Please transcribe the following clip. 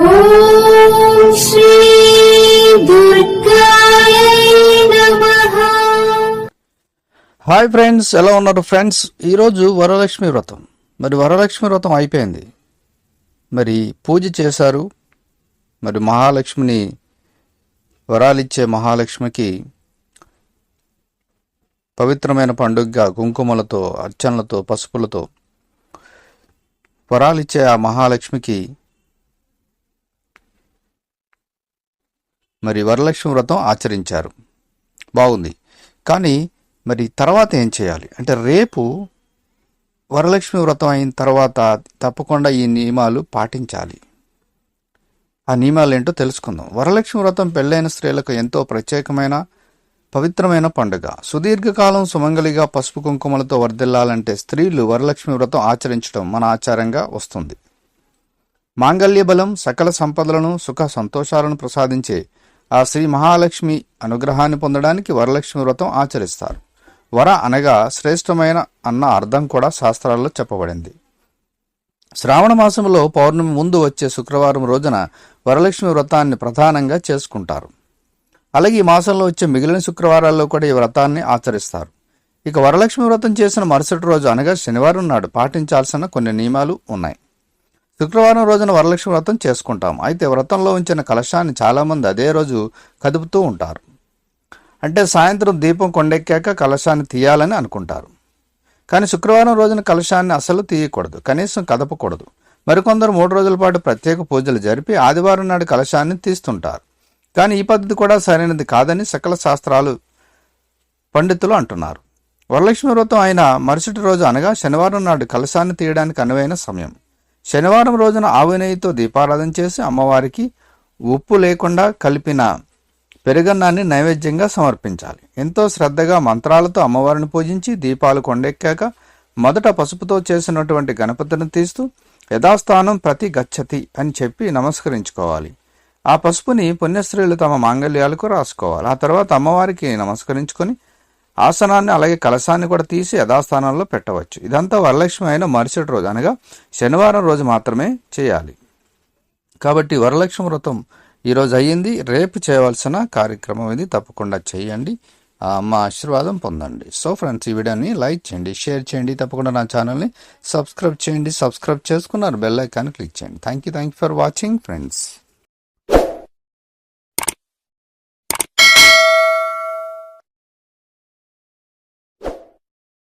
Hi friends ఎలా ఉన్నారు friends ఈరోజు వరలక్ష్మి వ్రతం. మరి వరలక్ష్మి వ్రతం అయిపోయింది. మరి పూజ చేశారు. మరి మహాలక్ష్మిని వరాలిచ్చే మహాలక్ష్మికి పవిత్రమైన పండుగగా కుంకుమలతో అర్చనలతో పసుపులతో వరాలిచ్చే ఆ మహాలక్ష్మికి మరి వరలక్ష్మి వ్రతం ఆచరించారు. బాగుంది. కానీ మరి తర్వాత ఏం చేయాలి? అంటే రేపు వరలక్ష్మి వ్రతం అయిన తర్వాత తప్పకుండా ఈ నియమాలు పాటించాలి. ఆ నియమాలు ఏంటో తెలుసుకుందాం. వరలక్ష్మి వ్రతం పెళ్ళైన స్త్రీలకు ఎంతో ప్రత్యేకమైన పవిత్రమైన పండుగ. సుదీర్ఘకాలం సుమంగలిగా పసుపు కుంకుమలతో వర్ధిల్లాలంటే స్త్రీలు వరలక్ష్మి వ్రతం ఆచరించడం మన ఆచారంగా వస్తుంది. మాంగళ్య బలం సకల సంపదలను సుఖ సంతోషాలను ప్రసాదించే ఆ శ్రీ మహాలక్ష్మి అనుగ్రహాన్ని పొందడానికి వరలక్ష్మి వ్రతం ఆచరిస్తారు. వర అనగా శ్రేష్టమైన అన్న అర్థం కూడా శాస్త్రాల్లో చెప్పబడింది. శ్రావణ మాసంలో పౌర్ణమి ముందు వచ్చే శుక్రవారం రోజున వరలక్ష్మి వ్రతాన్ని ప్రధానంగా చేసుకుంటారు. అలాగే ఈ మాసంలో వచ్చే మిగిలిన శుక్రవారాల్లో కూడా ఈ వ్రతాన్ని ఆచరిస్తారు. ఇక వరలక్ష్మి వ్రతం చేసిన మరుసటి రోజు అనగా శనివారం నాడు పాటించాల్సిన కొన్ని నియమాలు ఉన్నాయి. శుక్రవారం రోజున వరలక్ష్మి వ్రతం చేసుకుంటాం. అయితే వ్రతంలో ఉంచిన కలశాన్ని చాలామంది అదే రోజు కదుపుతూ ఉంటారు. అంటే సాయంత్రం దీపం కొండెక్కాక కలశాన్ని తీయాలని అనుకుంటారు. కానీ శుక్రవారం రోజున కలశాన్ని అసలు తీయకూడదు. కనీసం కదపకూడదు. మరికొందరు మూడు రోజుల పాటు ప్రత్యేక పూజలు జరిపి ఆదివారం నాడు కలశాన్ని తీస్తుంటారు. కానీ ఈ పద్ధతి కూడా సరైనది కాదని సకల శాస్త్రాలు పండితులు అంటున్నారు. వరలక్ష్మి వ్రతం అయిన మరుసటి రోజు అనగా శనివారం నాడు కలశాన్ని తీయడానికి అనువైన సమయం. శనివారం రోజున ఆవు నెయ్యితో దీపారాధన చేసి అమ్మవారికి ఉప్పు లేకుండా కలిపిన పెరుగన్నాన్ని నైవేద్యంగా సమర్పించాలి. ఎంతో శ్రద్ధగా మంత్రాలతో అమ్మవారిని పూజించి దీపాలు కొండెక్కాక మొదట పసుపుతో చేసినటువంటి గణపతిని తీస్తూ యథాస్థానం ప్రతి గచ్చతి అని చెప్పి నమస్కరించుకోవాలి. ఆ పసుపుని పుణ్యస్త్రీలు తమ మాంగళ్యాలకు రాసుకోవాలి. ఆ తర్వాత అమ్మవారికి నమస్కరించుకొని ఆసనాన్ని అలాగే కలశాన్ని కూడా తీసి యథాస్థానంలో పెట్టవచ్చు. ఇదంతా వరలక్ష్మి అయిన మరుసటి రోజు అనగా శనివారం రోజు మాత్రమే చేయాలి. కాబట్టి వరలక్ష్మి వ్రతం ఈరోజు అయ్యింది. రేపు చేయవలసిన కార్యక్రమం ఇది. తప్పకుండా చేయండి. మా ఆశీర్వాదం పొందండి. సో ఫ్రెండ్స్ ఈ వీడియోని లైక్ చేయండి షేర్ చేయండి. తప్పకుండా నా ఛానల్ని సబ్స్క్రైబ్ చేయండి. సబ్స్క్రైబ్ చేసుకున్నారు బెల్ ఐకాన్ క్లిక్ చేయండి. Thank you thank you for watching friends.